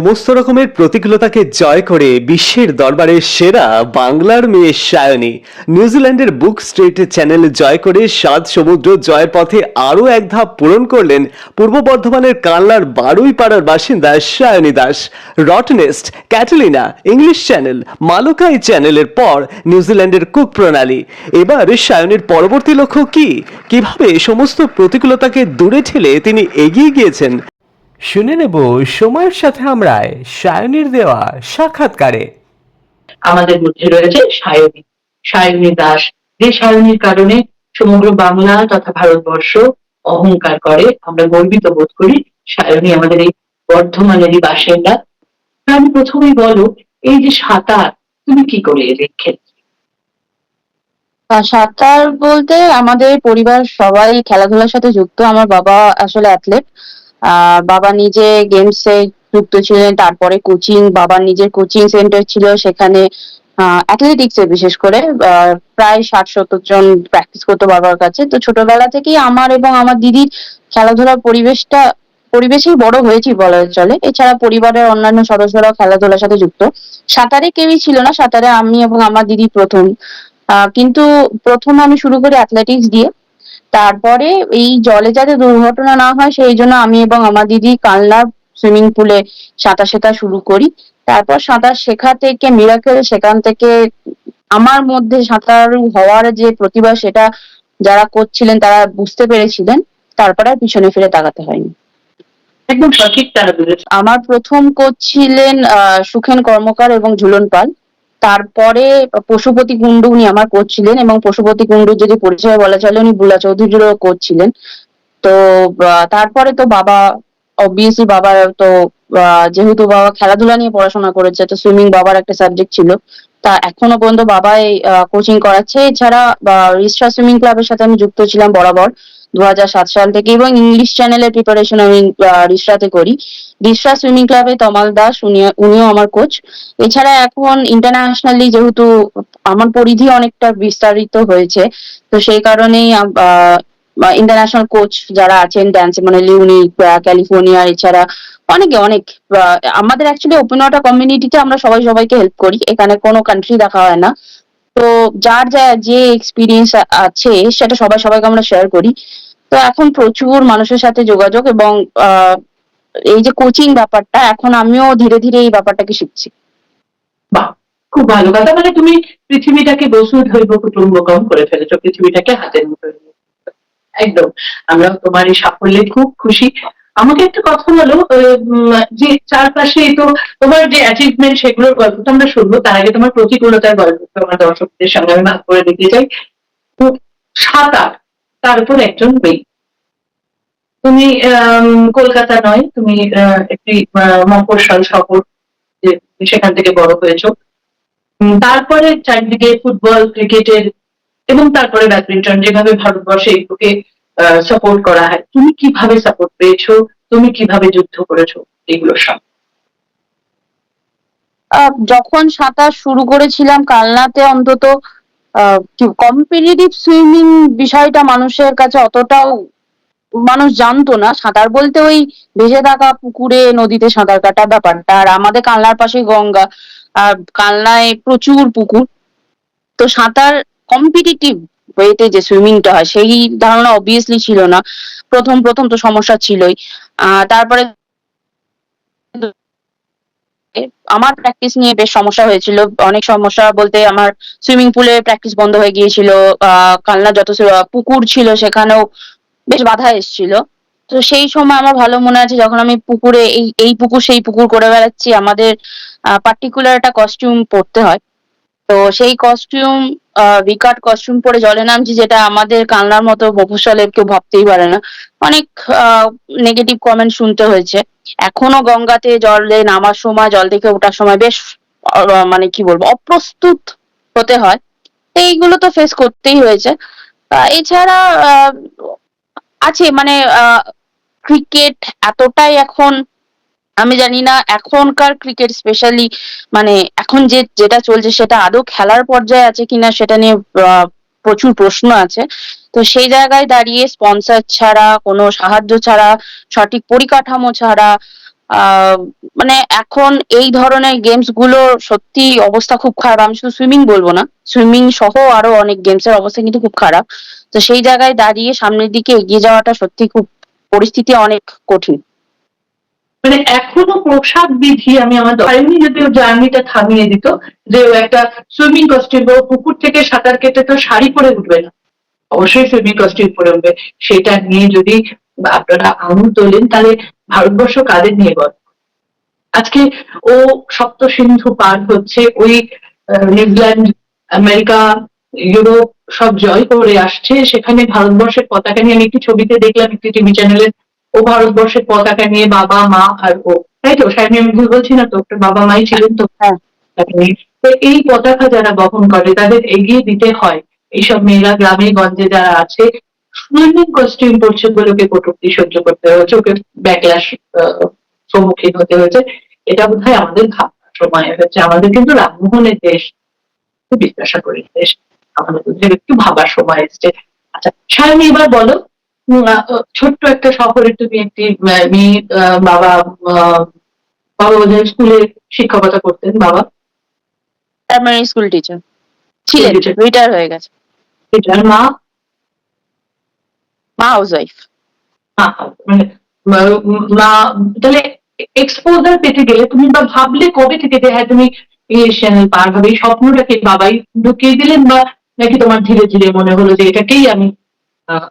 সমস্ত রকমের প্রতিকূলতাকে জয় করে বিশ্বের দরবারে সেরা বাংলার মেয়ে সায়নী। নিউজিল্যান্ডের বুক স্ট্রিট চ্যানেল জয় করে সাত সমুদ্র জয়ের পথে আরও এক ধাপ পূরণ করলেন পূর্ব বর্ধমানের কানলার বারুই পাড়ার বাসিন্দা Sayani Das. Rottnest, Catalina, English Channel, Molokai চ্যানেলের পর নিউজিল্যান্ডের কুক প্রণালী। এবার সায়নীর পরবর্তী লক্ষ্য কি? কীভাবে সমস্ত প্রতিকূলতাকে দূরে ঠেলে তিনি এগিয়ে গিয়েছেন? শুনে নেব সময়ের সাথে আমরা সায়নীর দেওয়া সাক্ষাৎকারে। আমাদের মধ্যে রয়েছে সায়নী। সায়নী দাস যে সায়নীর কারণে সমগ্র বাংলা তথা ভারতবর্ষ অহংকার করে আমরা গর্বিত বোধ করি সায়নী আমাদের এই বর্ধমানেরই বাসিন্দা। আমি প্রথমেই বলো এই যে সাঁতার তুমি কি করে এলে সাঁতার বলতে আমাদের পরিবার সবাই খেলাধুলার সাথে যুক্ত। আমার বাবা আসলে অ্যাথলেট বাবা নিজে গেমসে যুক্ত ছিলেন, তারপরে কোচিং বাবার নিজের কোচিং সেন্টার ছিল, সেখানে অ্যাথলেটিক্স বিশেষ করে প্রায় ষাট সত্তর জন প্র্যাকটিস করতো বাবার কাছে। তো ছোটবেলা থেকেই আমার এবং আমার দিদির খেলাধুলার পরিবেশটা, পরিবেশেই বড় হয়েছি বলা চলে। এছাড়া পরিবারের অন্যান্য সদস্যরাও খেলাধুলার সাথে যুক্ত। সাঁতারে কেউই ছিল না, সাঁতারে আমি এবং আমার দিদি প্রথম। কিন্তু প্রথম আমি শুরু করি অ্যাথলেটিক্স দিয়ে। তারপরে এই জলে যাতে দুর্ঘটনা না হয় সেই জন্য আমি এবং আমার দিদি কালনা সুইমিং পুলে সাঁতার শেখা শুরু করি। তারপর সাঁতার শেখা থেকে মিরাকেল সেখান থেকে আমার মধ্যে সাঁতার হওয়ার যে প্রতিভা সেটা যারা করছিলেন তারা বুঝতে পেরেছিলেন। তারপরে আর পিছনে ফিরে তাকাতে হয়নি। একদম সঠিক আমার প্রথম কোচ ছিলেন আহ, সুখেন কর্মকার এবং ঝুলন পাল। তারপরে পশুপতি কুণ্ডু উনি আমার কোচ ছিলেন এবং পশুপতি কুণ্ডু যদি পরিচয় বলা চলে, উনি বুলা চৌধুরীরও কোচ ছিলেন। তো তারপরে তো বাবা অবভিয়াসলি বাবার তো যেহেতু বাবা খেলাধুলা নিয়ে পড়াশোনা করেছে তো সুইমিং বাবার একটা সাবজেক্ট ছিল। তা এখনও পর্যন্ত বাবাই কোচিং করাচ্ছে। এছাড়া রিস্টা সুইমিং ক্লাবের সাথে আমি যুক্ত ছিলাম বরাবর দু সাল থেকে এবং ইংলিশ চ্যানেলের প্রিপারেশন আমি রিস্টাতে করি। রিস্টা সুইমিং ক্লাবে তমাল দাস, উনি, উনিও আমার কোচ এছাড়া এখন ইন্টারন্যাশনালি যেহেতু আমার পরিধি অনেকটা বিস্তারিত হয়েছে, তো সেই কারণেই ইন্টারন্যাশনাল কোচ যারা আছেন ড্যান্স মানে লিউনি ক্যালিফোর্নিয়া, এছাড়া অনেকে, অনেক আমাদের অ্যাকচুয়ালি ওপেন ওয়াটার কমিউনিটিতে আমরা সবাই সবাইকে হেল্প করি। এখানে কোনো কান্ট্রি দেখা হয় না। তো যার যা, যে এক্সপিরিয়েন্স আছে, সেটা সবাই সবাইকে আমরা শেয়ার করি। তো এখন প্রচুর মানুষের সাথে যোগাযোগ এবং এই যে কোচিং ব্যাপারটা, এখন আমিও ধীরে ধীরে এই ব্যাপারটাকে শিখছি। বাহ! খুব ভালো। কথা মানে তুমি পৃথিবীটাকে বসুধ হইব কুটুম্বকম করে ফেলেছো, পৃথিবীটাকে হাতের মুঠোয়। একদম। আমরা তোমার এই সাফল্যে খুব খুশি। আমাকে একটা কথা বলো যে চারপাশে তো তোমার যে অ্যাচিভমেন্ট সেগুলোর গল্পটা আমরা শুনব, তার আগে তোমার প্রতিকূলতার গল্প আমার দর্শকদের সঙ্গে আমি ভাগ করে দিতে চাই। সাঁতার, তার উপর একজন মেয়ে তুমি কলকাতা নয়, তুমি একটি মফস্বল শহর সেখান থেকে বড় হয়েছো। তারপরে চারদিকে ফুটবল, ক্রিকেটের এবং তারপরে ব্যাডমিন্টন যেভাবে ভারতবর্ষে এগুলোকে সাপোর্ট করা হয়, তুমি কীভাবে সাপোর্ট পেয়েছ? তুমি কীভাবে যুদ্ধ করেছ? এগুলোর সঙ্গে যখন সাঁতার শুরু করেছিলাম কালনাতে অন্তত কম্পিটিটিভ সুইমিং বিষয়টা মানুষের কাছে অতটাও, মানুষ জানতো না। সাঁতার বলতে ওই ভেসে থাকা পুকুরে, নদীতে সাঁতার কাটা ব্যাপারটা। আর আমাদের কালনার পাশে গঙ্গা। আর কালনায় প্রচুর পুকুর। তো সাঁতার কম্পিটিটিভ ওয়েতে যে সুইমিংটা হয়, সেই ধারণা অবভিয়াসলি ছিল না। প্রথম প্রথম তো সমস্যা ছিলই। তারপরে আমার প্র্যাকটিস নিয়ে বেশ সমস্যা হয়েছিল। অনেক সমস্যা বলতে আমার সুইমিং পুলে প্র্যাকটিস বন্ধ হয়ে গিয়েছিল। কালনা যত পুকুর ছিল সেখানেও বেশ বাধা এসেছিল। তো সেই সময় আমার ভালো মনে আছে, যখন আমি পুকুরে এই এই পুকুর, সেই পুকুর করে বেড়াচ্ছি, আমাদের পার্টিকুলার একটা কস্টিউম পরতে হয়। তো সেই কস্টিউম বিকাট কস্টিউম পরে জলে নামছি, যেটা আমাদের কান্নার মতো মফস্বলে কেউ ভাবতেই পারে না। অনেক নেগেটিভ কমেন্ট শুনতে হয়েছে। এখনও গঙ্গাতে জলে নামার সময়, জল থেকে ওঠার সময় বেশ মানে কি বলব, অপ্রস্তুত হতে হয়। এইগুলো তো ফেস করতেই হয়েছে। এছাড়া আছে মানে ক্রিকেট এতটাই এখন আমি জানি না, এখনকার ক্রিকেট স্পেশালি মানে এখন যে, যেটা চলছে সেটা আদৌ খেলার পর্যায়ে আছে কিনা সেটা নিয়ে প্রচুর প্রশ্ন আছে। তো সেই জায়গায় দাঁড়িয়ে স্পন্সর ছাড়া, কোনো সাহায্য ছাড়া, সঠিক পরিকাঠামো ছাড়া মানে এখন এই ধরনের গেমসগুলো সত্যি অবস্থা খুব খারাপ। আমি শুধু সুইমিং বলব না সুইমিং সহ আরও অনেক গেমস এর অবস্থা কিন্তু খুব খারাপ। তো সেই জায়গায় দাঁড়িয়ে সামনের দিকে এগিয়ে যাওয়াটা সত্যি খুব পরিস্থিতি অনেক কঠিন। মানে এখনও পোশাক বিধি আমি আমার এমনি যদি ও জার্নিটা থামিয়ে দিত, যে ও একটা সুইমিং কস্টিউম ও পুকুর থেকে সাঁতার কেটে তো শাড়ি পরে উঠবে না। অবশ্যই সুইমিং কস্টিউম পরে উঠবে। সেটা নিয়ে যদি আপনারা আঙুল তোলেন, তাহলে ভারতবর্ষ কাদের নিয়ে বল আজকে ও সপ্ত সিন্ধু পার হচ্ছে, ওই নিউজিল্যান্ড, আমেরিকা, ইউরোপ সব জয় করে আসছে। সেখানে ভারতবর্ষের পতাকা নিয়ে আমি একটি ছবিতে দেখলাম, একটি টিভি চ্যানেলে ও ভারতবর্ষের পতাকা নিয়ে বাবা মা আর ও। তাই তো? সাহেব আমি ভুল বলছি না তো? বাবা মাই ছিলেন তো? হ্যাঁ। তো এই পতাকা যারা বহন করে তাদের এগিয়ে দিতে হয়। এইসব মেয়েরা গ্রামে গঞ্জে যারা আছে সুইমিং কস্টিউম পরছে বলে ওকে কটূক্তি সহ্য করতে হয়েছে ওকে ব্যাকলাস সম্মুখীন হতে হয়েছে এটা বোধ হয় আমাদের ভাবনার সময় হয়েছে। আমাদের কিন্তু রামমোহনের দেশ করি দেশ। আমাদের একটু ভাবার সময় এসছে। আচ্ছা সায়নী এবার বলো। ছোট্ট একটা শহরে তুমি একটি মেয়ে বাবা বাবা বোধহয় স্কুলে শিক্ষকতা করতেন বাবা? প্রাইমারি স্কুল টিচার ছিলেন। রিটায়ার হয়ে গেছে। এটার মা? মা হাউস ওয়াইফ মা মানে মা- তাহলে এক্সপোজার পেতে গেলে তুমি বা ভাবলে কবে থেকে যে হ্যাঁ তুমি এই চ্যানেল পার হবে এই স্বপ্নটাকে বাবাই ঢুকিয়ে দিলেন বা নাকি তোমার ধীরে ধীরে মনে হলো যে এটাকেই আমি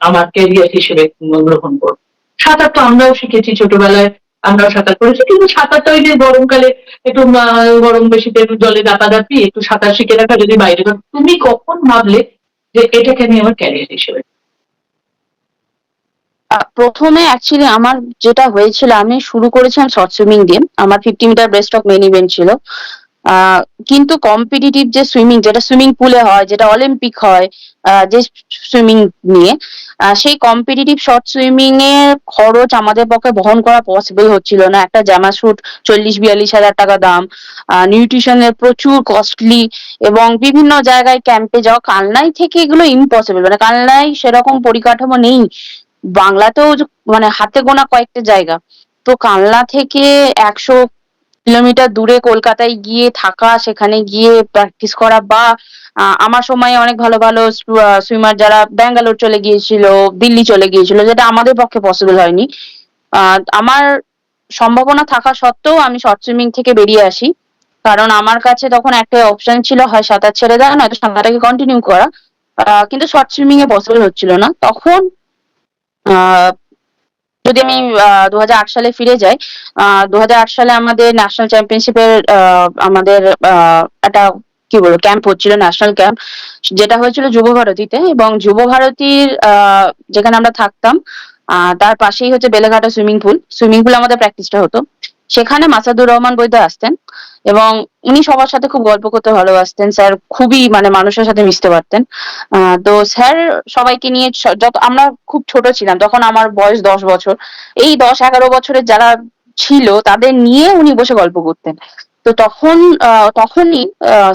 আমার ক্যারিয়ার হিসেবে গ্রহণ করব সাঁতার তো আমরাও শিখেছি ছোটবেলায়, আমরাও সাঁতার করেছি, কিন্তু সাঁতারটা ওই যে গরমকালে একটু গরম বেশিতে একটু জলে দাপাদাপি, একটু সাঁতার শিখে রাখা যদি বাইরে। তুমি কখন ভাবলে যে এটাকে আমি আমার ক্যারিয়ার হিসেবে প্রথমে অ্যাকচুয়ালি আমার যেটা হয়েছিল, আমি শুরু করেছিলাম শর্ট সুইমিং দিয়ে আমার fifty metre breast of men event ছিল কিন্তু কম্পিটিটিভ যে সুইমিং যেটা সুইমিং পুলে হয়, যেটা অলিম্পিক হয় যে সুইমিং নিয়ে সেই কম্পিটিটিভ শর্ট সুইমিং এর খরচ আমাদের পক্ষে বহন করা পসিবল হচ্ছিল না। একটা জামা স্যুট চল্লিশ, বিয়াল্লিশ হাজার টাকা দাম নিউট্রিশনের প্রচুর কস্টলি এবং বিভিন্ন জায়গায় ক্যাম্পে যাওয়া কালনাই থেকে এগুলো ইম্পসিবল মানে কালনায় সেরকম পরিকাঠামো নেই। বাংলাতেও মানে হাতে গোনা কয়েকটা জায়গা। তো কালনা থেকে একশো কিলোমিটার দূরে কলকাতায় গিয়ে থাকা, সেখানে গিয়ে প্র্যাকটিস করা বা আমার সময় অনেক ভালো ভালো সুইমার যারা ব্যাঙ্গালোর চলে গিয়েছিল, দিল্লি চলে গিয়েছিল, যেটা আমাদের পক্ষে পসিবল হয়নি। আমার সম্ভাবনা থাকা সত্ত্বেও আমি শর্ট সুইমিং থেকে বেরিয়ে আসি। কারণ আমার কাছে তখন একটা অপশন ছিল, হয় সাঁতার ছেড়ে দেওয়া, নয়তো সাঁতারটাকে কন্টিনিউ করা। কিন্তু শর্ট সুইমিং এ পসিবল হচ্ছিল না। তখন যদি আমি দু হাজার আট সালে ফিরে যাই দু হাজার আট সালে আমাদের ন্যাশনাল চ্যাম্পিয়নশিপের আমাদের একটা কি বলব ক্যাম্প হচ্ছিল ন্যাশনাল ক্যাম্প যেটা হয়েছিল যুব ভারতীতে এবং যুব ভারতীর যেখানে আমরা থাকতাম তার পাশেই হচ্ছে Beleghata swimming pool swimming pool আমাদের প্র্যাকটিসটা হতো। সেখানে মাসাদুর রহমান বৈদ্য আসতেন। এবং উনি সবার সাথে খুব গল্প করতে ভালোবাসতেন। স্যার খুবই মানে মানুষের সাথে মিশতে পারতেন। তো স্যার সবাইকে নিয়ে যত, আমরা খুব ছোট ছিলাম, তখন আমার বয়স দশ বছর। এই দশ এগারো বছরের যারা ছিল, তাদের নিয়ে উনি বসে গল্প করতেন। তো তখন তখনই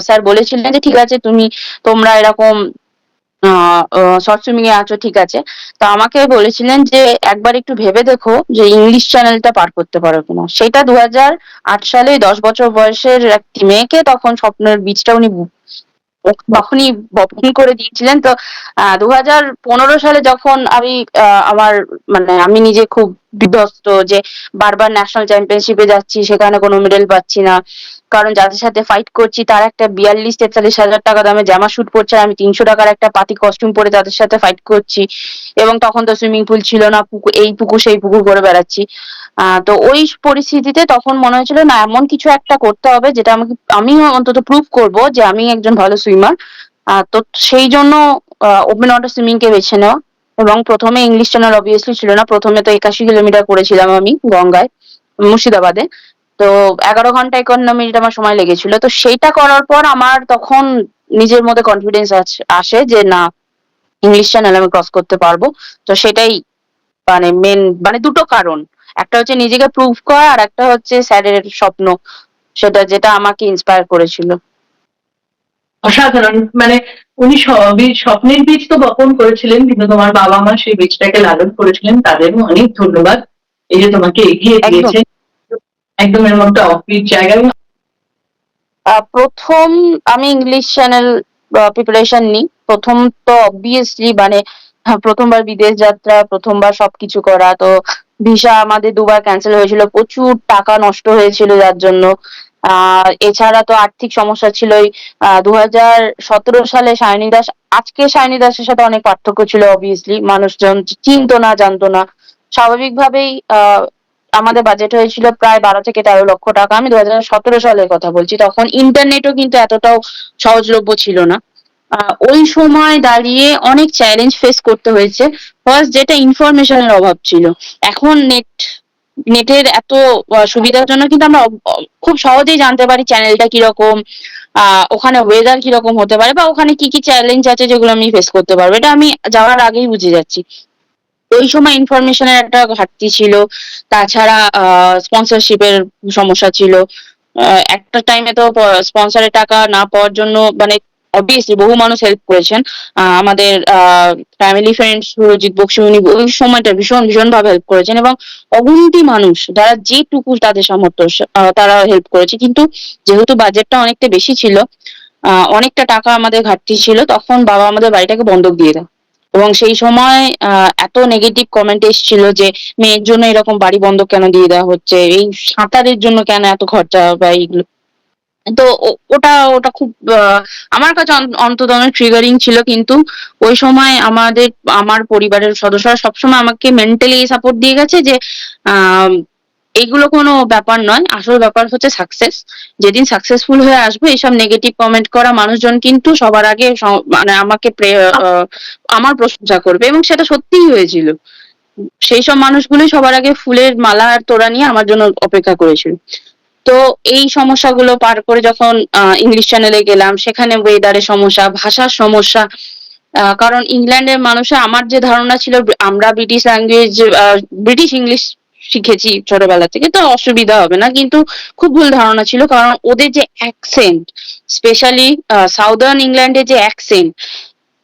স্যার বলেছিলেন যে, ঠিক আছে, তুমি, তোমরা এরকম শর্ট সুইমিং এ আছো, ঠিক আছে। তো আমাকে বলেছিলেন যে, একবার একটু ভেবে দেখো যে ইংলিশ চ্যানেলটা পার করতে পারো কিনা। সেটা দু সালে দশ বছর বয়সের একটি মেয়েকে তখন স্বপ্নের বীজটা উনি তখনই বপন করে দিয়েছিলেন। তো দু পনেরো সালে যখন আমি আমার মানে আমি নিজে খুব বিধ্বস্ত যে বারবার ন্যাশনাল চ্যাম্পিয়নশিপে যাচ্ছি, সেখানে কোনো মেডেল পাচ্ছি না। কারণ যাদের সাথে ফাইট করছি, তার একটা বিয়াল্লিশ, তেতাল্লিশ হাজার টাকা দামে জামা শুট পরছে আমি তিনশো টাকার একটা পাতি কস্টিউম পরে তাদের সাথে ফাইট করছি। এবং তখন তো সুইমিং পুল ছিল না, পুকুর, এই পুকুর, সেই পুকুর করে বেড়াচ্ছি। তো ওই পরিস্থিতিতে তখন মনে হয়েছিল, না, এমন কিছু একটা করতে হবে যেটা আমাকে আমি অন্তত প্রুভ করব যে আমি একজন ভালো সুইমার তো সেই জন্য ওপেন ওয়াটার সুইমিং কে বেছে নেওয়া। এবং প্রথমে ইংলিশ চ্যানেল অবভিয়াসলি ছিল না। প্রথমে তো একাশি কিলোমিটার করেছিলাম আমি গঙ্গায়, মুর্শিদাবাদে। তো এগারো ঘণ্টা একান্ন মিনিট আমার সময় লেগেছিল। তো সেইটা করার পর আমার তখন নিজের মধ্যে কনফিডেন্স আসে যে, না ইংলিশ চ্যানেল আমি ক্রস করতে পারব। তো সেটাই মানে মেন মানে দুটো কারণ। একটা হচ্ছে নিজেকে প্রুভ করা আর একটা হচ্ছে স্যারের স্বপ্ন। সেটা যেটা আমাকে ইন্সপায়ার করেছিল। অসাধারণ। মানে উনি স্বপ্নের বীজ তো বপন করেছিলেন কিন্তু তোমার বাবা মা সেই বীজটাকে লালন করেছিলেন। তাদেরও অনেক ধন্যবাদ। এই যে তোমাকে এগিয়ে। দিয়েছে একদম এরকম একটা অফবিট জায়গা এবং আহ, প্রথম আমি ইংলিশ চ্যানেল প্রিপারেশন নিই। প্রথম তো অবভিয়াসলি মানে প্রথমবার বিদেশ যাত্রা, প্রথমবার সবকিছু করা। তো ভিসা আমাদের দুবার ক্যান্সেল হয়েছিল। প্রচুর টাকা নষ্ট হয়েছিল যার জন্য। আহ এছাড়া তো আর্থিক সমস্যা ছিলই দু সতেরো সালে সায়নী দাস, আজকে সায়নী দাসের সাথে অনেক পার্থক্য ছিল অবভিয়াসলি মানুষজন চিনতো না, জানতো না। স্বাভাবিকভাবেই আমাদের বাজেট হয়েছিল প্রায় বারো থেকে তেরো লক্ষ টাকা। আমি দু সালের কথা বলছি। তখন ইন্টারনেটও কিন্তু এতটাও সহজলভ্য ছিল না। ওই সময় দাঁড়িয়ে অনেক চ্যালেঞ্জ ফেস করতে হয়েছে। ফার্স্ট যেটা ইনফরমেশনের অভাব ছিল। এখন নেট নেটের এত সুবিধার জন্য কিন্তু আমরা খুব সহজেই জানতে পারি চ্যানেলটা কীরকম ওখানে ওয়েদার কীরকম হতে পারে বা ওখানে কি কি চ্যালেঞ্জ আছে যেগুলো আমি ফেস করতে পারব। এটা আমি যাওয়ার আগেই বুঝে যাচ্ছি। ওই সময় ইনফরমেশনের একটা ঘাটতি ছিল। তাছাড়া স্পন্সরশিপের সমস্যা ছিল। একটা টাইমে তো স্পন্সরের টাকা না পাওয়ার জন্য মানে অবভিয়াসলি বহু মানুষ হেল্প করেছেন। আমাদের ফ্যামিলি ফ্রেন্ডস সুরজিৎ বক্সি উনি ওই সময়টা ভীষণ ভীষণ ভাবে হেল্প করেছেন এবং অগুন্তি মানুষ, যারা যেটুকু তাদের সামর্থ্য তারা হেল্প করেছে। কিন্তু যেহেতু বাজেটটা অনেকটা বেশি ছিল অনেকটা টাকা আমাদের ঘাটতি ছিল, তখন বাবা আমাদের বাড়িটাকে বন্ধক দিয়ে দেয়। এবং সেই সময় এত নেগেটিভ কমেন্ট এসেছিল যে, মেয়ের জন্য এরকম বাড়ি বন্ধক কেন দিয়ে দেওয়া হচ্ছে? এই সাঁতারের জন্য কেন এত খরচা বা এইগুলো? তো ওটা ওটা খুব আমার কাছে অন্তত অনেক ট্রিগারিং ছিল কিন্তু ওই সময় আমাদের, আমার পরিবারের সদস্যরা সবসময় আমাকে মেন্টালি সাপোর্ট দিয়ে গেছে যে এগুলো কোনো ব্যাপার নয়। আসল ব্যাপার হচ্ছে সাকসেস যেদিন সাকসেসফুল হয়ে আসব এইসব নেগেটিভ কমেন্ট করা মানুষজন কিন্তু সবার আগে মানে আমাকে আমার প্রশংসা করবে এবং সেটা সত্যিই হয়েছিল। সেই সব মানুষগুলোই সবার আগে ফুলের মালা আর তোড়া নিয়ে আমার জন্য অপেক্ষা করেছিল। তো এই সমস্যাগুলো পার করে যখন ইংলিশ চ্যানেলে গেলাম, সেখানে ওয়েদারের সমস্যা, ভাষার সমস্যা কারণ ইংল্যান্ডের মানুষের, আমার যে ধারণা ছিল, আমরা ব্রিটিশ ল্যাঙ্গুয়েজ ব্রিটিশ ইংলিশ শিখেছি ছোটবেলা থেকে, তো অসুবিধা হবে না। কিন্তু খুব ভুল ধারণা ছিল, কারণ ওদের যে অ্যাকসেন্ট স্পেশালি সাউদার্ন ইংল্যান্ডের যে অ্যাকসেন্ট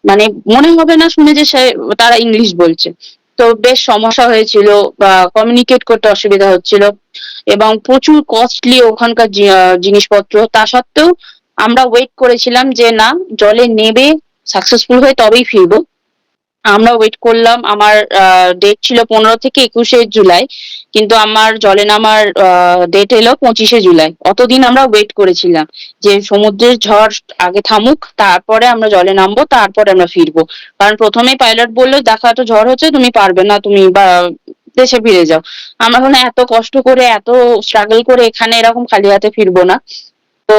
মানে মনে হবে না শুনে যে সে- তারা ইংলিশ বলছে। তো বেশ সমস্যা হয়েছিল বা কমিউনিকেট করতে অসুবিধা হচ্ছিল এবং প্রচুর কস্টলি ওখানকার জিনিসপত্র। তা সত্ত্বেও আমরা ওয়েট করেছিলাম যে না, জলে নেবে সাকসেসফুল হয়ে তবেই ফিরবো। আমরা ওয়েট করলাম, আমার ডেট ছিল পনেরো থেকে একুশে জুলাই, কিন্তু আমার জলে নামার ডেট এলো পঁচিশে জুলাই। অতদিন আমরা ওয়েট করেছিলাম যে সমুদ্রের ঝড় আগে থামুক, তারপরে আমরা জলে নামবো, তারপরে আমরা ফিরবো। কারণ প্রথমে পাইলট বলল, দেখা, এত ঝড় হচ্ছে, তুমি পারবে না, তুমি বা, দেশে ফিরে যাও। আমরা বললাম, এত কষ্ট করে, এত স্ট্রাগল করে এখানে এরকম খালি হাতে ফিরবো না। তো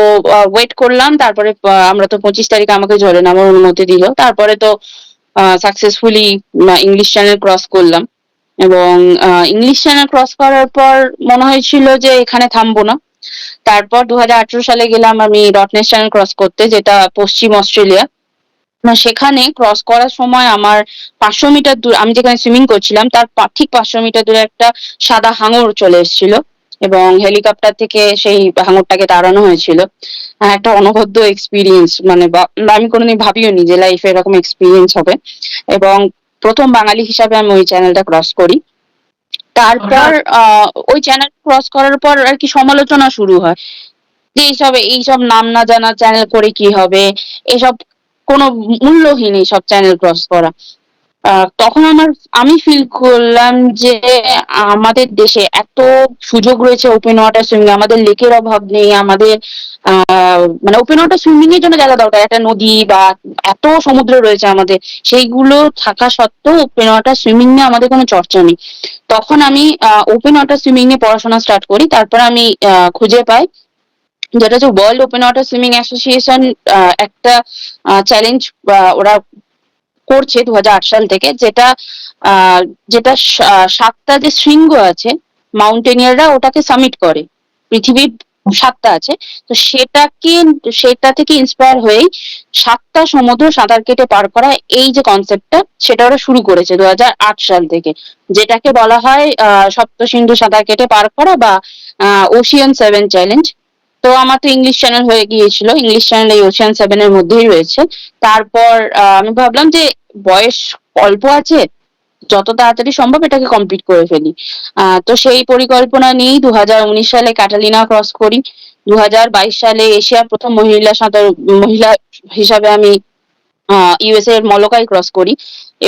ওয়েট করলাম, তারপরে আমরা তো পঁচিশ তারিখে আমাকে জলে নামার অনুমতি দিল। তারপরে তো সাকসেসফুলি ইংলিশ চ্যানেল ক্রস করলাম। এবং ইংলিশ চ্যানেল ক্রস করার পর মনে হয়েছিল যে এখানে থামবো না। তারপর দু হাজার আঠেরো সালে গেলাম আমি. ডটনেস চ্যানেল ক্রস করতে, যেটা পশ্চিম অস্ট্রেলিয়া। সেখানে ক্রস করার সময় আমার পাঁচশো মিটার দূর, আমি যেখানে সুইমিং করছিলাম, তার ঠিক পাঁচশো মিটার দূরে একটা সাদা হাঙর চলে এসেছিল। এবং হেলিকপ্টার থেকে সেই হাঙরটাকে তাড়ানো হয়েছিল। একটা অনবদ্য এক্সপিরিয়েন্স মানে আমি কোনোদিন ভাবিও নি যে লাইফে এরকম এক্সপিরিয়েন্স হবে। এবং প্রথম বাঙালি হিসাবে আমি ওই চ্যানেলটা ক্রস করি। তারপর আহ, ওই চ্যানেল ক্রস করার পর আর কি সমালোচনা শুরু হয়। যে এইসব এইসব নাম না জানা চ্যানেল করে কি হবে? এসব কোনো মূল্যহীন এইসব চ্যানেল ক্রস করা। তখন আমার, আমি ফিল করলাম যে আমাদের দেশে এত সুযোগ রয়েছে ওপেন ওয়াটার সুইমিং আমাদের লেকের অভাব নেই, আমাদের মানে ওপেন ওয়াটার সুইমিং এর জন্য জায়গা দরকার, একটা নদী বা এত সমুদ্র রয়েছে আমাদের, সেইগুলো থাকা সত্ত্বেও ওপেন ওয়াটার সুইমিং নিয়ে আমাদের কোনো চর্চা নেই। তখন আমি ওপেন ওয়াটার সুইমিং নিয়ে পড়াশোনা স্টার্ট করি, তারপর আমি খুঁজে পাই যেটা হচ্ছে world open water swimming association একটা চ্যালেঞ্জ ওরা করছে দু হাজার আট সাল থেকে, যেটা যেটা সাতটা যে শৃঙ্গ আছে, মাউন্টেনিয়াররা ওটাকে সামিট করে। পৃথিবীর সাতটা আছে। তো সেটাকে, সেটা থেকে ইন্সপায়ার হয়েই সাতটা সমুদ্র সাঁতার কেটে পার করা এই যে কনসেপ্টটা সেটা ওরা শুরু করেছে দু হাজার আট সাল থেকে। যেটাকে বলা হয় সপ্ত সিন্ধু সাঁতার কেটে পার করা বা ওশিয়ান সেভেন চ্যালেঞ্জ তো আমার তো ইংলিশ চ্যানেল হয়ে গিয়েছিল ইংলিশ চ্যানেল এই ওশিয়ান সেভেন এর মধ্যেই রয়েছে। তারপর আমি ভাবলাম যে বয়স অল্প আছে, যত তাড়াতাড়ি সম্ভব এটাকে কমপ্লিট করে ফেলি। তো সেই পরিকল্পনা নিয়েই দু হাজার উনিশ সালে ক্যাটালিনা ক্রস করি। দু হাজার বাইশ সালে এশিয়ার প্রথম মহিলা সাঁতার, মহিলা হিসাবে আমি ইউএসএ এর মলকাই ক্রস করি।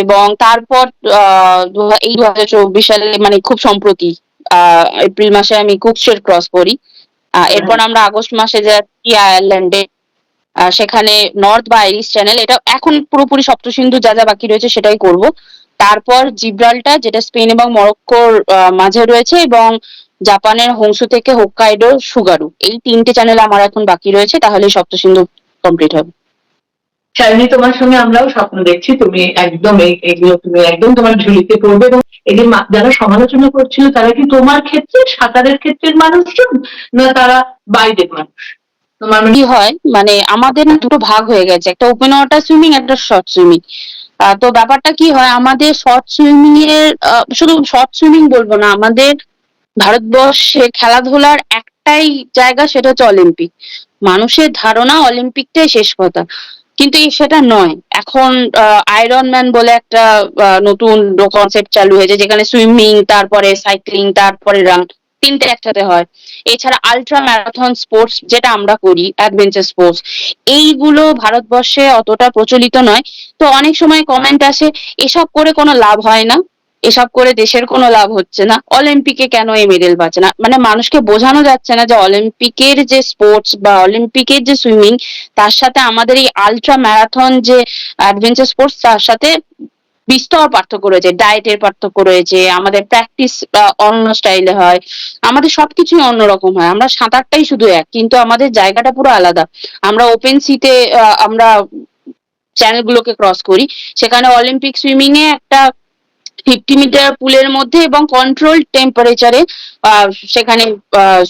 এবং তারপর এই দু সালে মানে খুব সম্প্রতি এপ্রিল মাসে আমি কুকশের ক্রস করি। এরপর আমরা আগস্ট মাসে যাচ্ছি আয়ারল্যান্ডে সেখানে নর্থ বা আইরিশ চ্যানেল এটা এখন পুরোপুরি সপ্তসিন্ধু যা যা বাকি রয়েছে সেটাই করব। তারপর জিব্রালটা যেটা স্পেন এবং মরক্কোর মাঝে রয়েছে এবং জাপানের হোংসু থেকে হোক্কাইডো সুগারু এই তিনটে চ্যানেল আমার এখন বাকি রয়েছে তাহলে সপ্তসিন্ধু কমপ্লিট হবে। শালিনী তোমার সঙ্গে আমরাও স্বপ্ন দেখছি, তুমি একদম এগুলো তুমি একদম তোমার ঝুলিতে পড়বে এবং এই যারা সমালোচনা করছিল, তারা কি তোমার ক্ষেত্রে সাঁতারের ক্ষেত্রের মানুষজন, না তারা বাইরের মানুষ? তোমার কি হয় মানে আমাদের না দুটো ভাগ হয়ে গেছে, একটা ওপেন ওয়াটার সুইমিং একটা শর্ট সুইমিং তো ব্যাপারটা কি হয়, আমাদের শর্ট সুইমিং এর শুধু শর্ট সুইমিং বলব না, আমাদের ভারতবর্ষে খেলাধুলার একটাই জায়গা, সেটা হচ্ছে অলিম্পিক মানুষের ধারণা অলিম্পিকটাই শেষ কথা। কিন্তু সেটা নয়। এখন আয়রন ম্যান বলে একটা নতুন কনসেপ্ট চালু হয়েছে যেখানে সুইমিং তারপরে সাইক্লিং তারপরে রান তিনটে একসাথে হয়। এছাড়া আলট্রা ম্যারাথন স্পোর্টস যেটা আমরা করি অ্যাডভেঞ্চার স্পোর্টস এইগুলো ভারতবর্ষে অতটা প্রচলিত নয়। তো অনেক সময় কমেন্ট আসে, এসব করে কোনো লাভ হয় না। এসব করে দেশের কোনো লাভ হচ্ছে না। অলিম্পিকে কেন এই মেডেল পাচ্ছে না? মানে মানুষকে বোঝানো যাচ্ছে না যে অলিম্পিকের যে স্পোর্টস বা অলিম্পিকের যে সুইমিং তার সাথে আমাদের এই আলট্রা ম্যারাথন যে অ্যাডভেঞ্চার স্পোর্টস তার সাথে বিস্তর পার্থক্য রয়েছে। ডায়েটের পার্থক্য রয়েছে, আমাদের প্র্যাকটিস অন্য স্টাইলে হয়, আমাদের সবকিছুই অন্যরকম হয়। আমরা সাঁতারটাই শুধু এক, কিন্তু আমাদের জায়গাটা পুরো আলাদা। আমরা ওপেন সিতে আমরা চ্যানেলগুলোকে ক্রস করি। সেখানে অলিম্পিক সুইমিং এ একটা ফিফটি মিটার পুলের মধ্যে এবং কন্ট্রোল টেম্পারেচারে সেখানে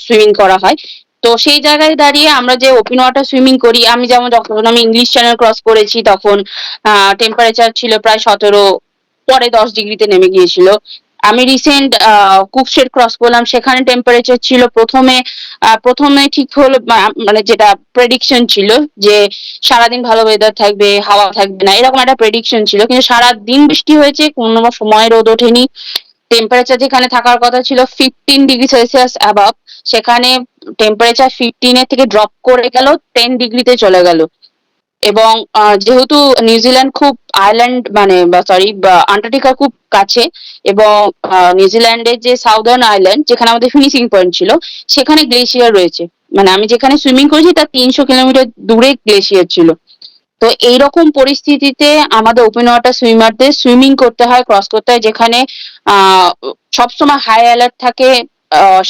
সুইমিং করা হয়। তো সেই জায়গায় দাঁড়িয়ে আমরা যে ওপেন ওয়াটার সুইমিং করি, আমি যেমন যখন আমি ইংলিশ চ্যানেল ক্রস করেছি, তখন টেম্পারেচার ছিল প্রায় সতেরো, পরে দশ ডিগ্রিতে নেমে গিয়েছিল। আমি রিসেন্ট কুকশেড ক্রস করলাম সেখানে টেম্পারেচার ছিল প্রথমে প্রথমে ঠিক হলো মানে যেটা প্রেডিকশন ছিল যে সারাদিন ভালো ওয়েদার থাকবে, হাওয়া থাকবে না, এরকম একটা প্রেডিকশন ছিল, কিন্তু সারা দিন বৃষ্টি হয়েছে, কোনো সময় রোদ ওঠেনি। টেম্পারেচার যেখানে থাকার কথা ছিল ফিফটিন ডিগ্রি সেলসিয়াস অ্যাবাভ সেখানে টেম্পারেচার ফিফটিনের থেকে ড্রপ করে গেল টেন ডিগ্রিতে চলে গেল। এবং যেহেতু নিউজিল্যান্ড খুব আইল্যান্ড মানে সরি আন্টার্কটিকার খুব কাছে এবং নিউজিল্যান্ডের যে সাউদার্ন আইল্যান্ড যেখানে আমাদের ফিনিশিং পয়েন্ট ছিল, সেখানে গ্লেশিয়ার রয়েছে। মানে আমি যেখানে সুইমিং করেছি, তার তিনশো কিলোমিটার দূরে গ্লেশিয়ার ছিল। তো এইরকম পরিস্থিতিতে আমাদের ওপেন ওয়াটার সুইমারদের সুইমিং করতে হয় ক্রস করতে হয়, যেখানে আহ সবসময় হাই অ্যালার্ট থাকে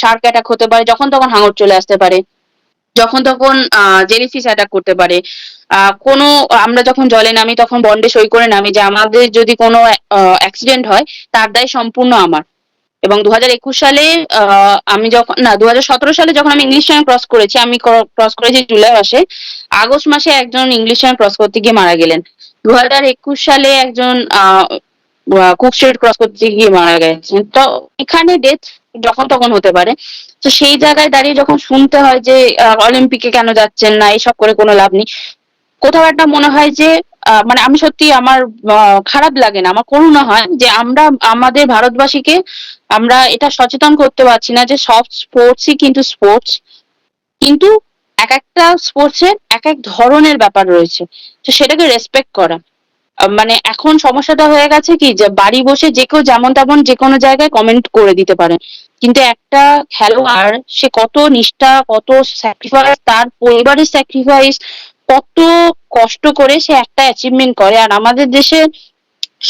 শার্ক অ্যাটাক হতে পারে, যখন তখন হাঙর চলে আসতে পারে। যখন তখন জেলিফিশ অ্যাটাক করতে পারে। কোনো, আমরা যখন জলে নামি, তখন বন্ডে সই করে নামি যে আমাদের যদি কোনো অ্যাক্সিডেন্ট হয়, তার দায় সম্পূর্ণ আমার। এবং দু হাজার একুশ সালে আমি যখন, না দু হাজার সতেরো সালে যখন আমি ইংলিশ চ্যানেল ক্রস করেছি, আমি ক্রস করেছি জুলাই মাসে, আগস্ট মাসে একজন ইংলিশ চ্যানেল ক্রস করতে গিয়ে মারা গেলেন। দু হাজার একুশ সালে একজন কুক স্ট্রিট ক্রস করতে গিয়ে মারা গেছেন। তো এখানে ডেথ যখন তখন হতে পারে। তো সেই জায়গায় দাঁড়িয়ে যখন শুনতে হয় যে অলিম্পিকে কেন যাচ্ছেন না, এইসব করে কোনো লাভ নেই, কোথাও একটা মনে হয় যে মানে আমি সত্যি আমার খারাপ লাগে না, আমার করুণা হয় যে আমরা, আমাদের ভারতবাসীকে আমরা এটা সচেতন করতে পারছি না যে সব স্পোর্টসই কিন্তু স্পোর্টস কিন্তু এক একটা স্পোর্টসের এক এক ধরনের ব্যাপার রয়েছে। তো সেটাকে রেসপেক্ট করা। মানে এখন সমস্যাটা হয়ে গেছে কি, যে বাড়ি বসে যে কেউ যেমন তেমন যে কোনো জায়গায় কমেন্ট করে দিতে পারে। কিন্তু একটা খেলোয়াড়, সে কত নিষ্ঠা, কত স্যাক্রিফাইস তার পরিবারের স্যাক্রিফাইস কত কষ্ট করে সে একটা অ্যাচিভমেন্ট করে। আর আমাদের দেশে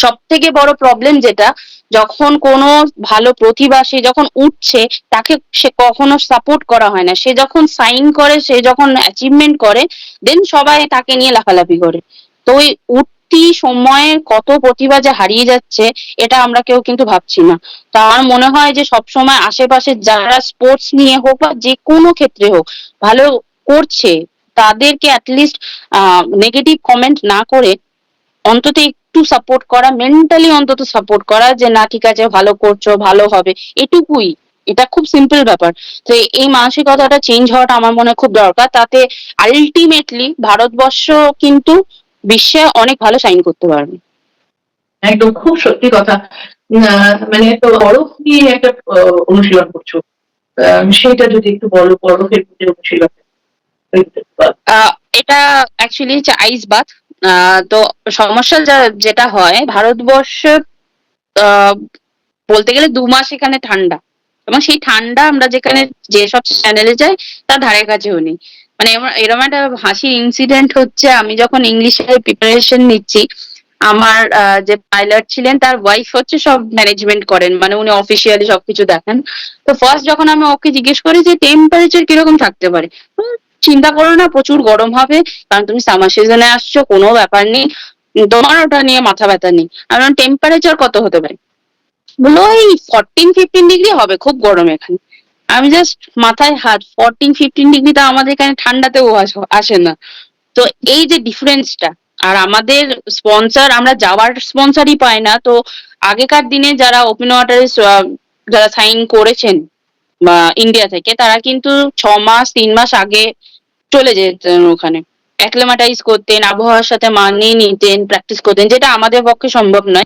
সব থেকে বড় প্রবলেম যেটা, যখন কোনো ভালো প্রতিভা সে যখন উঠছে, তাকে সে কখনো সাপোর্ট করা হয় না। সে যখন সাইন করে, সে যখন অ্যাচিভমেন্ট করে দেন সবাই তাকে নিয়ে লাফালাফি করে। তো ওই উঠতি সময়ের কত প্রতিভা যে হারিয়ে যাচ্ছে, এটা আমরা কেউ কিন্তু ভাবছি না। তো আমার মনে হয় যে সবসময় আশেপাশে যারা স্পোর্টস নিয়ে হোক বা যে কোনো ক্ষেত্রে হোক, ভালো করছে, তাদেরকে অ্যাটলিস্ট নেগেটিভ কমেন্ট না করে অন্তত একটু সাপোর্ট করা মেন্টালি অন্তত সাপোর্ট করা যে না, ঠিক আছে, ভালো করছ, ভালো হবে, এটুকুই। এটা খুব সিম্পল ব্যাপার। তো এই মানসিকতাটা চেঞ্জ হওয়াটা আমার মনে খুব দরকার। তাতে আলটিমেটলি ভারতবর্ষ কিন্তু বিশ্বে অনেক ভালো সাইন করতে পারবে। একদম খুব সত্যি কথা। মানে তো বরফ নিয়ে একটা অনুশীলন করছ। আহ, সেটা যদি একটু বলো বরফের মধ্যে অনুশীলন। এটা অ্যাকচুয়ালি হচ্ছে আইস বাথ তো সমস্যা যা- যেটা হয় ভারতবর্ষে আহ, বলতে গেলে দু মাস এখানে ঠান্ডা। এবং সেই ঠান্ডা আমরা যেখানে যেসব চ্যানেলে যাই তার ধারে কাছেও নেই। মানে এরকম একটা হাসির ইনসিডেন্ট হচ্ছে, আমি যখন ইংলিশে প্রিপারেশন নিচ্ছি, আমার যে পাইলট ছিলেন, তার ওয়াইফ হচ্ছে সব ম্যানেজমেন্ট করেন মানে উনি অফিসিয়ালি সবকিছু দেখেন। তো ফার্স্ট যখন আমি ওকে জিজ্ঞেস করি যে টেম্পারেচার কীরকম থাকতে পারে? চিন্তা করো না, প্রচুর গরম হবে, কারণ তুমি সামার সিজনে আসছো, কোনো ব্যাপার নেই, তোমার ওটা নিয়ে মাথা ব্যথা নেই। আর টেম্পারেচার কত হতে পারে? বলল, ওই ফোরটিন ফিফটিন ডিগ্রি হবে, খুব গরম এখানে। আমি জাস্ট মাথায় হাত ফোরটিন ফিফটিন ডিগ্রি তো আমাদের এখানে ঠান্ডাতেও আস- না। তো এই যে ডিফারেন্সটা আর আমাদের স্পন্সর আমরা যাওয়ার স্পন্সরই পাই না, তো আগেকার দিনে যারা ওপেন ওয়াটারে যারা সাইন করেছেন, বা ইন্ডিয়া থেকে, তারা কিন্তু ছ মাস তিন মাস আগে চলে যেতেন ওখানে। অ্যাক্লেমাটাইজ করতেন, আবহাওয়ার সাথে মানিয়ে নিতেন প্র্যাকটিস করতেন, যেটা আমাদের পক্ষে সম্ভব নয়।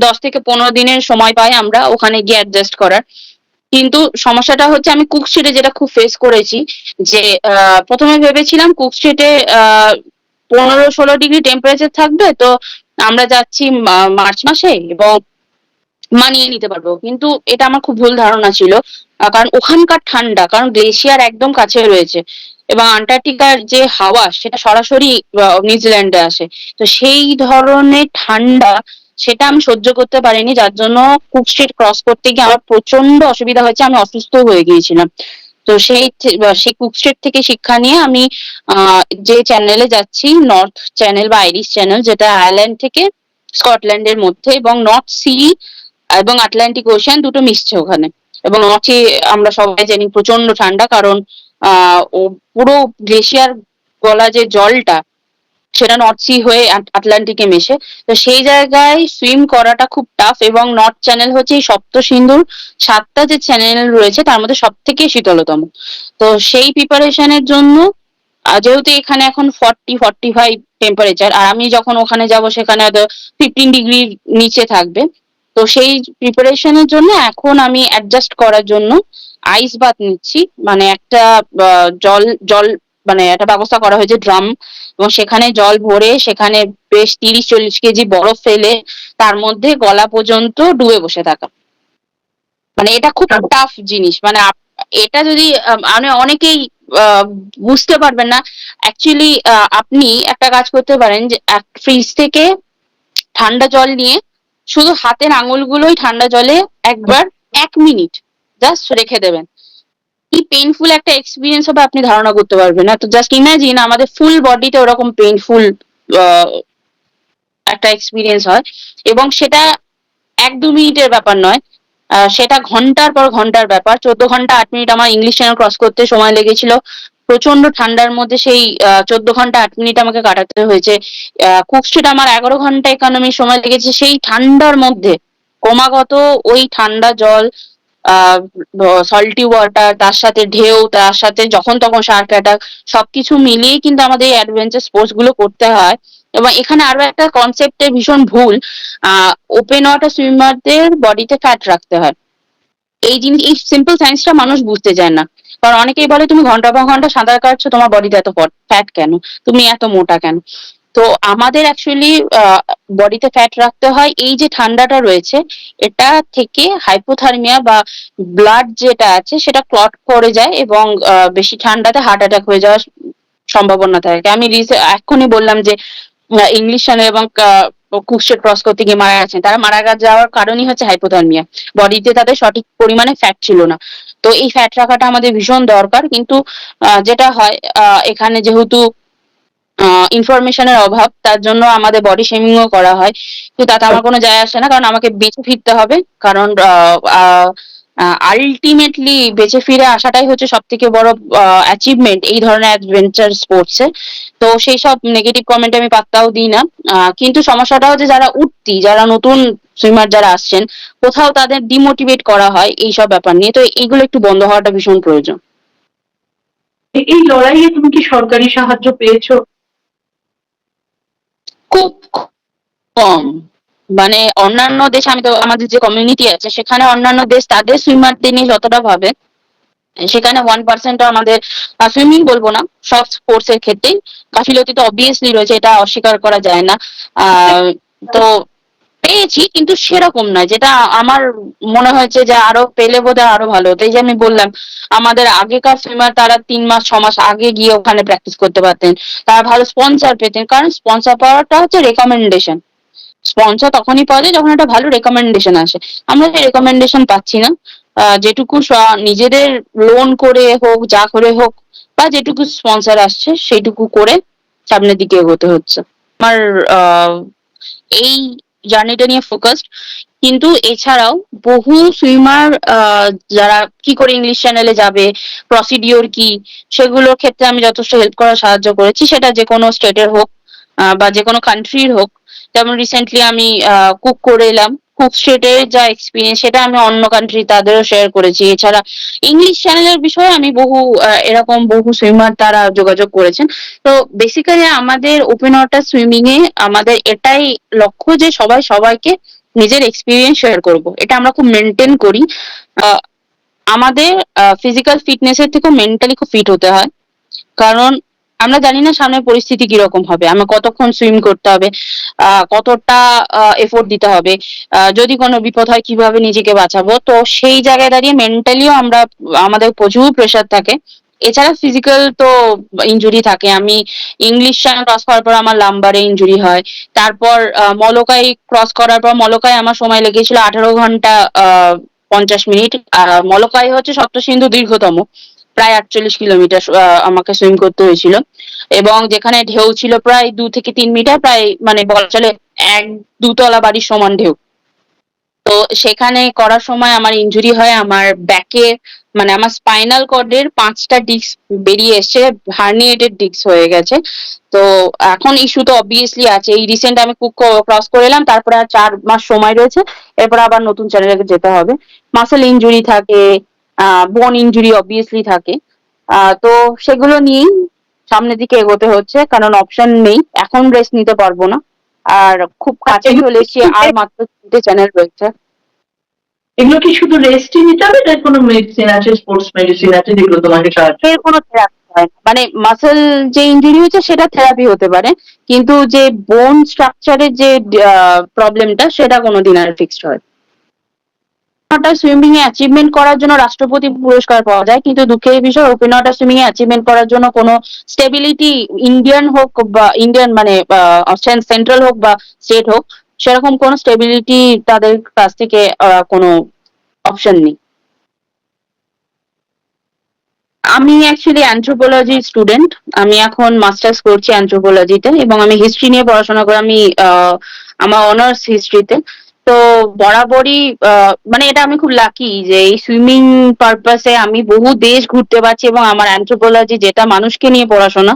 দশ থেকে পনেরো দিনের সময় পাই আমরা ওখানে গিয়ে অ্যাডজাস্ট করার। কিন্তু সমস্যাটা হচ্ছে আমি কুক স্ট্রিটে যেটা খুব ফেস করেছি যে প্রথমে ভেবেছিলাম কুক স্ট্রিটে পনেরো ষোলো ডিগ্রি টেম্পারেচার থাকবে, তো আমরা যাচ্ছি মার্চ মাসে এবং মানিয়ে নিতে পারব। কিন্তু এটা আমার খুব ভুল ধারণা ছিল কারণ ওখানকার ঠান্ডা, কারণ গ্লেশিয়ার একদম কাছে রয়েছে এবং আন্টার্কটিকার যে হাওয়া সেটা সরাসরি নিউজিল্যান্ডে আসে। তো সেই ধরনের ঠান্ডা সেটা আমি সহ্য করতে পারিনি, যার জন্য কুক স্ট্রিট ক্রস করতে গিয়ে আমার প্রচণ্ড অসুবিধা হয়েছে, আমি অসুস্থ হয়ে গিয়েছিলাম। তো সেই সেই কুক স্ট্রিট থেকে শিক্ষা নিয়ে আমি যে চ্যানেলে যাচ্ছি নর্থ চ্যানেল বা আইরিশ চ্যানেল যেটা আয়ারল্যান্ড থেকে স্কটল্যান্ডের মধ্যে এবং নর্থ সি এবং আটলান্টিক ওশান দুটো মিশছে ওখানে। এবং নর্থে আমরা সবাই জানি প্রচণ্ড ঠান্ডা, কারণ আহ পুরো গ্লেশিয়ার গলা যে জলটা সেটা নর্থ সি হয়ে আটলান্টিকে মেশে। তো সেই জায়গায় সুইম করাটা খুব টাফ এবং নর্থ চ্যানেল হচ্ছে এই সপ্ত সিন্ধুর সাতটা যে চ্যানেল রয়েছে, তার মধ্যে সব থেকে শীতলতম। তো সেই প্রিপারেশনের জন্য যেহেতু এখানে এখন ফর্টি ফর্টি ফাইভ টেম্পারেচার আর আমি যখন ওখানে যাব, সেখানে হয়তো ফিফটিন ডিগ্রির নিচে থাকবে। তো সেই প্রিপারেশনের জন্য এখন আমি অ্যাডজাস্ট করার জন্য আইস বাথ নিচ্ছি। মানে একটা জল জল মানে একটা ব্যবস্থা করা হয়েছে ড্রাম। এবং সেখানে জল ভরে সেখানে বেশ তিরিশ চল্লিশ কেজি বরফ ফেলে তার মধ্যে গলা পর্যন্ত ডুবে বসে থাকা। মানে এটা খুব টাফ জিনিস। মানে এটা যদি মানে অনেকেই আহ, বুঝতে পারবেন না। অ্যাকচুয়ালি আপনি একটা কাজ করতে পারেন যে ফ্রিজ থেকে ঠান্ডা জল নিয়ে শুধু হাতের আঙুলগুলোই ঠান্ডা জলে একবার এক মিনিট জাস্ট রেখে দেবেন। পেইনফুল একটা এক্সপিরিয়েন্স হবে, আপনি ধারণা করতে পারবেন না। তো জাস্ট ইমাজিন আমাদের ফুল বডিতে ওরকম পেইনফুল একটা এক্সপিরিয়েন্স হয়। এবং সেটা এক দু মিনিটের ব্যাপার নয় সেটা ঘণ্টার পর ঘণ্টার ব্যাপার। চোদ্দ ঘণ্টা, আট মিনিট আমার ইংলিশ চ্যানেল ক্রস করতে সময় লেগেছিল। প্রচণ্ড ঠান্ডার মধ্যে সেই চোদ্দ ঘণ্টা, আট মিনিট আমাকে কাটাতে হয়েছে। কুক স্ট্রিট আমার এগারো ঘণ্টা ইকোনমি সময় লেগেছে। সেই ঠান্ডার মধ্যে ক্রমাগত ওই ঠান্ডা জল সল্টি ওয়াটার তার সাথে ঢেউ, তার সাথে যখন তখন শার্ক অ্যাটাক সবকিছু মিলিয়েই কিন্তু আমাদের এই অ্যাডভেঞ্চার স্পোর্টসগুলো করতে হয়। এবং এখানে আরও একটা কনসেপ্টের ভীষণ ভুল, আহ ওপেন ওয়াটার সুইমারদের বডিতে ফ্যাট রাখতে হয়। এই জিনিস, এই সিম্পল সায়েন্সটা মানুষ বুঝতে চায় না। কারণ অনেকেই বলে, তুমি ঘণ্টা পর ঘণ্টা সাঁতার কাটছো, তোমার বডিতে এত ফ্যাট কেন? তুমি এত মোটা কেন? তো আমাদের অ্যাকচুয়ালি বডিতে ফ্যাট রাখতে হয়। এই যে ঠান্ডাটা রয়েছে, এটা থেকে হাইপোথার্মিয়া বা ব্লাড যেটা আছে, সেটা ক্লট করে যায় এবং বেশি ঠান্ডাতে হার্ট অ্যাটাক হয়ে যাওয়ার সম্ভাবনা থাকে। আমি এক্ষুনি বললাম যে ইংলিশ চ্যানেল এবং কুকস্টেট ক্রস করতে গিয়ে মারা গেছেন তারা মারা যাওয়ার কারণই হচ্ছে হাইপোথার্মিয়া বডিতে তাদের সঠিক পরিমাণে ফ্যাট ছিল না। তো এই ফ্যাট রাখাটা আমাদের ভীষণ দরকার। কিন্তু যেটা হয় এখানে যেহেতু ইনফরমেশনের অভাব, তার জন্য আমাদের বডি শেমিংও করা হয়। কিন্তু তাতে আমার কোনো যায় আসে না, কারণ আমাকে বেঁচে ফিরতে হবে। কারণ আলটিমেটলি বেঁচে ফিরে আসাটাই হচ্ছে সব থেকে বড় অ্যাচিভমেন্ট এই ধরনের অ্যাডভেঞ্চার স্পোর্টসে তো সেই সব নেগেটিভ কমেন্ট আমি পাত্তাও দিই না। কিন্তু সমস্যাটা হচ্ছে যারা উঠতি, যারা নতুন সুইমার যারা আসছেন, কোথাও তাদের ডিমোটিভেট করা হয় এইসব ব্যাপার নিয়ে। তো এইগুলো একটু বন্ধ হওয়াটা ভীষণ প্রয়োজন। এই লড়াইয়ে তুমি কি সরকারি সাহায্য পেয়েছ? খুব কম। মানে অন্যান্য দেশ, আমি তো, আমাদের যে কমিউনিটি আছে, সেখানে অন্যান্য দেশ, তাদের সুইমার নিয়ে যতটা ভাবে, সেখানে ওয়ান পার্সেন্ট আমাদের সুইমিং বলব না, সব স্পোর্টস এর ক্ষেত্রেই। গাফিলতি তো অবভিয়াসলি রয়েছে, এটা অস্বীকার করা যায় না। তো পেয়েছি কিন্তু সেরকম নয়। যেটা আমার মনে হয়েছে যে আরও পেলে বোধহয় আরও ভালো হতো। এই যে আমি বললাম, আমাদের আগেকার সুইমার তারা তিন মাস, ছ মাস আগে গিয়ে ওখানে প্র্যাকটিস করতে পারতেন। তারা ভালো স্পন্সর পেতেন, কারণ স্পন্সর পাওয়াটা হচ্ছে রেকমেন্ডেশন স্পন্সর তখনই পাওয়া যায় যখন একটা ভালো রেকমেন্ডেশন আসে। আমরা যে রেকমেন্ডেশন পাচ্ছি না। যেটুকু নিজেদের লোন করে হোক, যা করে হোক, বা যেটুকু স্পন্সর আসছে, সেইটুকু করে সামনের দিকে এগোতে হচ্ছে। আমার এই জার্নিটা নিয়ে ফোকাসড কিন্তু এছাড়াও বহু সুইমার যারা কি করে ইংলিশ চ্যানেলে যাবে প্রসিডিওর কি, সেগুলোর ক্ষেত্রে আমি যথেষ্ট হেল্প করার সাহায্য করেছি। সেটা যে কোনো স্টেটের হোক বা যে কোনো কান্ট্রির হোক। যেমন রিসেন্টলি আমি কুক করে এলাম। কুক স্টেটের যা এক্সপিরিয়েন্স সেটা আমি অন্য কান্ট্রি তাদেরও শেয়ার করেছি। এছাড়া ইংলিশ চ্যানেলের বিষয়ে আমি বহু এরকম বহু সুইমার তারা যোগাযোগ করেছেন। তো বেসিক্যালি আমাদের ওপেন ওয়াটার সুইমিং এ আমাদের এটাই লক্ষ্য যে সবাই সবাইকে নিজের এক্সপিরিয়েন্স শেয়ার করব। এটা আমরা খুব মেনটেন করি। আমাদের ফিজিক্যাল ফিটনেসের থেকেও মেন্টালি খুব ফিট হতে হয়। কারণ আমরা জানি না সামনের পরিস্থিতি কীরকম হবে। আমার কতক্ষণ সুইম করতে হবে কতটা এফোর্ট দিতে হবে যদি কোনো বিপদ হয় কীভাবে নিজেকে বাঁচাবো? তো সেই জায়গায় দাঁড়িয়ে মেন্টালিও আমরা, আমাদের প্রচুর প্রেশার থাকে। এছাড়া ফিজিক্যাল তো ইনজুরি থাকে। আমি ইংলিশ ক্রস করার পর আমার লাম্বারে ইনজুরি হয়। তারপর মলকাই ক্রস করার পর মলকাই আমার সময় লেগেছিল আঠারো ঘণ্টা পঞ্চাশ মিনিট। মলকাই হচ্ছে সপ্তসিন্ধু দীর্ঘতম। প্রায় আটচল্লিশ কিলোমিটার আমাকে সুইম করতে হয়েছিল। এবং যেখানে ঢেউ ছিল প্রায় দু থেকে তিন মিটার, প্রায় মানে বলা চলে এক দুতলা বাড়ির সমান ঢেউ। তো সেখানে করার সময় আমার ইনজুরি হয়, আমার ব্যাকে মানে আমার স্পাইনাল কর্ডের পাঁচটা ডিস্ক বেরিয়ে এসে হার্নিয়েটেড ডিস্ক হয়ে গেছে। তো এখন ইস্যু তো অবভিয়াসলি আছে। এই রিসেন্ট আমি কুক ক্রস করে এলাম, তারপরে আর চার মাস সময় রয়েছে, এরপর আবার নতুন চ্যানেলে যেতে হবে। মাসেল ইনজুরি থাকে বোন ইনজুরি অবভিয়াসলি থাকে। তো সেগুলো নিয়েই সামনের দিকে এগোতে হচ্ছে কারণ অপশন নেই। এখন রেস্ট নিতে পারব না। আর খুব কাছে চলে এসেছি আর মাত্র তিনটে চ্যানেল রয়েছে। এগুলো কি শুধু রেস্টই নিতে হবে না কোনো মেডিসিন আছে স্পোর্টস মেডিসিন আছে যেগুলো তোমাকে সাহায্য এর কোনো থেরাপি হয় মানে মাসেল যে ইনজুরি হয়েছে সেটা থেরাপি হতে পারে। কিন্তু যে বোন স্ট্রাকচারের যে প্রবলেমটা সেটা কোনোদিন আর ফিক্সড হয় ওটা সুইমিং এ অ্যাচিভমেন্ট করার জন্য রাষ্ট্রপতি পুরস্কার পাওয়া যায়। কিন্তু দুঃখের বিষয় ওপেন ওয়াটার সুইমিং এ অ্যাচিভমেন্ট করার জন্য কোনো স্টেবিলিটি ইন্ডিয়ান হোক বা ইন্ডিয়ান মানে সেন্ট্রাল হোক বা স্টেট হোক, সেরকম কোনো স্টেবিলিটি তাদের কাছ থেকে কোনো অপশন নেই। আমি অ্যাকচুয়ালি অ্যান্থ্রোপোলজি স্টুডেন্ট আমি এখন মাস্টার্স করছি অ্যান্থ্রোপোলজিতে এবং আমি হিস্ট্রি নিয়ে পড়াশোনা করি। আমি আমার অনার্স হিস্ট্রিতে তো বরাবরই মানে এটা আমি খুব লাকি যে এই সুইমিং পারপাসে আমি বহু দেশ ঘুরতে পারছি এবং আমার অ্যান্থ্রোপোলজি যেটা মানুষকে নিয়ে পড়াশোনা,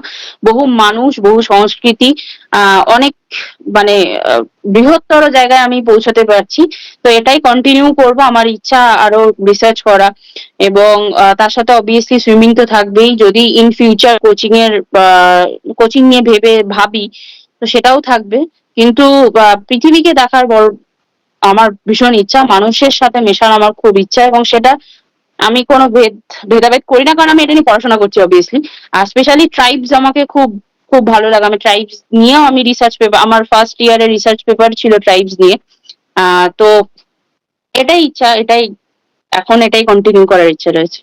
বহু মানুষ, বহু সংস্কৃতি অনেক মানে বৃহত্তর জায়গায় আমি পৌঁছাতে পারছি। তো এটাই কন্টিনিউ করব, আমার ইচ্ছা আরও রিসার্চ করা এবং তার সাথে অবভিয়াসলি সুইমিং তো থাকবেই। যদি ইন ফিউচার কোচিং এর কোচিং নিয়ে ভেবে ভাবি, তো সেটাও থাকবে। কিন্তু পৃথিবীকে দেখার বড় আমার ভীষণ ইচ্ছা, মানুষের সাথে মেশার আমার খুব ইচ্ছা এবং সেটা আমি কোনো ভেদ, ভেদাভেদ করি না, কারণ আমি এটা নিয়ে পড়াশোনা করছি অবভিয়াসলি আর স্পেশালি ট্রাইবস আমাকে খুব খুব ভালো লাগে। আমি ট্রাইবস নিয়েও আমি রিসার্চ পেপার আমার ফার্স্ট ইয়ারের রিসার্চ পেপার ছিল ট্রাইবস নিয়ে। তো এটাই ইচ্ছা, এটাই, এখন এটাই কন্টিনিউ করার ইচ্ছা রয়েছে।